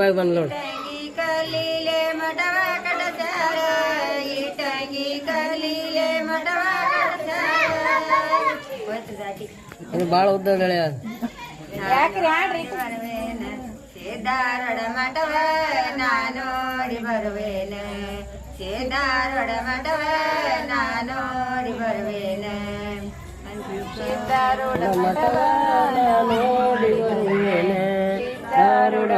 ಬಾಯ್ ಬಂದ್ ನೋಡು. ಇದು ಉದ್ದ ಬೆಳೆ ಮಠವ ನಾನೋಡಿ ಬರುವೇನ. ಸೇದಾರಡ ಮಠವ ನಾನೋಡಿ ಬರುವೇನ. ಸೇದಾರಡ ಮಠವ ನಾನೋಡಿ ಬರುವೇನ. ದಾರುಡ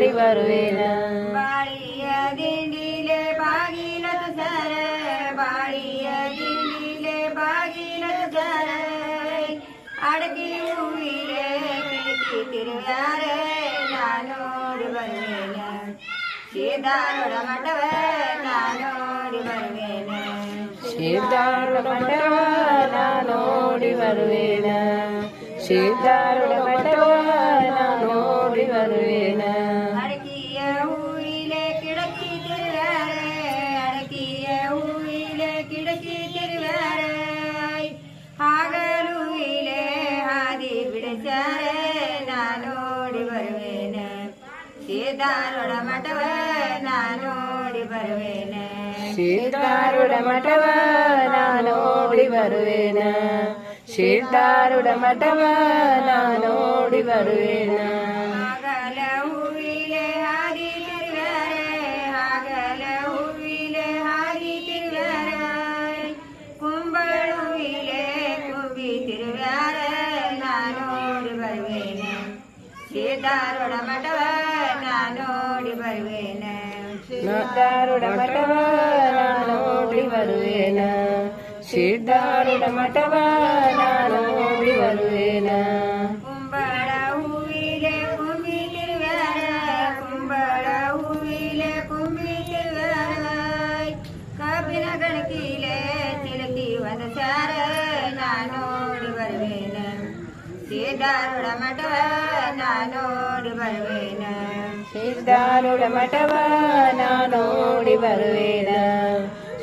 ನೋಡಿ ಬರುವೇನ ಬಾಳಿಯ ದಿಂಡಿಲೆ ಬಾಗಿಲ ತುಸರ ಬಾಳಿಯ ದಿಂಡಿಲೆ ಬಾಗಿಲ ತುಸರ ಅಡಗಿ ಹೂವಿಲೆ ಕಿಟಕಿ ತಿರುಗಾರ ನಾನೋಡಿ ಬರುವೇನ ಸೀದಾರೋಡ ಮಠವ ನಾನೋಡಿ ಬರುವೇನ ಸಿದ್ಧಾರುಡ ಮಠವ ನೋಡಿ ಬರುವೇನ ಸಿದ್ಧಾರುಡ ಮಠವ ನೋಡಿ ಬರುವೇನ ಹಾದಿ ಬಿಡಿಸಾರ ನಾನೋಡಿ ಬರುವೇನ ಸೀತಾರೋಡ ಮಠವ ನಾನೋಡಿ ಬರುವೇನ ಸಿದ್ಧಾರುಡ ಮಠವ ನೋಡಿ ಬರುವೇನ ಸಿದ್ಧಾರುಡ ಮಠವ ನೋಡಿ ಬರುವೇನ ಸೀತಾರೋಡ ಮಠವ ನಾನೋಡಿ ಬರುವೇನ ಸಿದ್ಧಾರುಡ ಮಠವ ನೋಡಿ ಬರುವೇನ ಸಿದ್ಧಾರುಡ ಮಠವ ನೋಡಿ ಬರುವೇನ ಸೀದಾರುಡ ಮಠವ ನಾನೋಡಿ ಬರುವೇನ. ಸಿದ್ಧಾರುಡ ಮಠವ ನೋಡಿ ಬರುವೇನ.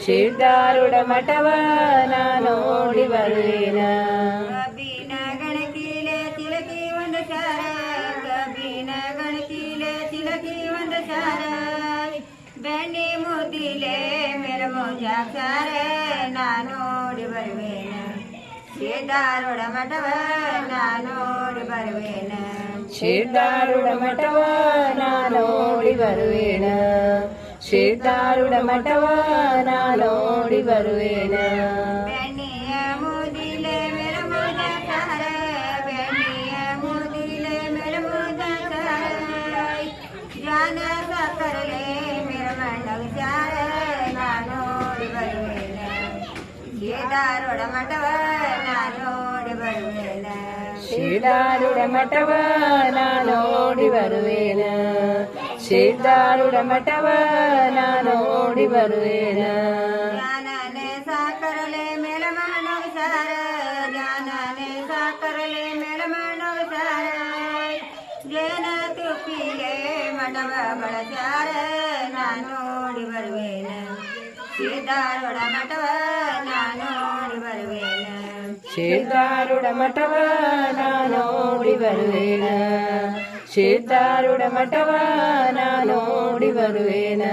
ಸಿದ್ಧಾರುಡ ಮಠವ ನೋಡಿ ಬರುವೇನ. ಕಬ್ಬಿನ ಗಣಕಿಲೆ ಚಿಲಕಿ ಒಂದು ಸಾರ ಕಬ್ಬಿನ ಗಣಕಿಲೆ ಚಿಲಕಿ ಒಂದು ಸಾರ ಬೆಣ್ಣೆ ಮುದ್ದಿಲೆ ಮೆರಮು ಜಾಸಾರ ನಾನೋಡಿ ಬರುವೇನ. நானோடி வருவேன் சீர்தாருடமட்டவா நானோடி வருவேன் சீர்தாருடமட்டவா நானோடி வருவேன் ವಿಚಾರ ಜೇನ ತುಪ್ಪಿಲೆ ಮಠವ ಬಳಸಾರ ನಾನೋಡಿ ಬರುವೇನ ಸೀತಾರೋಡ ಮಠವ ನಾನೋಡಿ ಬರುವೇನ ಸಿದ್ಧಾರುಡ ಮಠವ ನೋಡಿ ಬರುವೇನ ಸಿದ್ಧಾರುಡ ಮಠವ ನೋಡಿ ಬರುವೇನ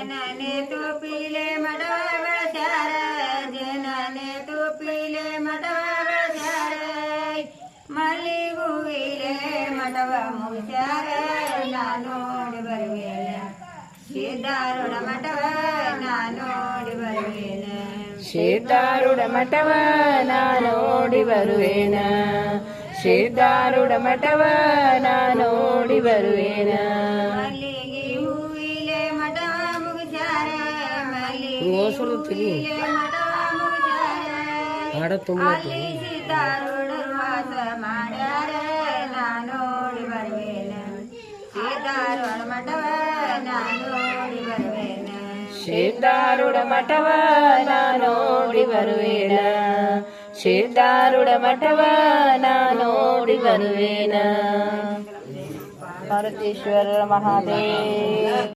ಜನನೆ ತುಪ್ಪಿಲೆ ಮಠವ ಬಳಸಾರ ಜನನೆ ತುಪ್ಪಿಲೆ ಮಠವ ಬಳಸಾರ ಮಲ್ಲಿಗುವಿಲೆ ಮಠವ ಮುಗಿಸಾರ ನಾನೋಡಿ ಬರುವೇನ ಸಿದ್ಧಾರುಡ ಮಠವ ನಾನೋಡಿ ಬರುವೇನ ಸಿದ್ಧಾರುಡ ಮಠವ ನೋಡಿ ಬರುವೇನ ಸಿದ್ಧಾರುಡ ಮಠವ ನೋಡಿ ಬರುವೇನ ಮಲ್ಲಿಗೆ ಹೂವಿಲೆ ಮಠವ ಮುಗಿಸಾರ ಮಲ್ಲಿಗೆ ಹೋಸರು ತಿಳಿ ಹೂವಿಲೆ ಶೇರ್ದಾರುಡ ಮಠವ ನಾ ನೋಡಿ ಬರುವೇನ ಶೇರ್ದಾರುಡ ಮಠವ ನಾ ನೋಡಿ ಬರುವೇನ ಪಾರ್ವತೇಶ್ವರ ಮಹಾದೇವ್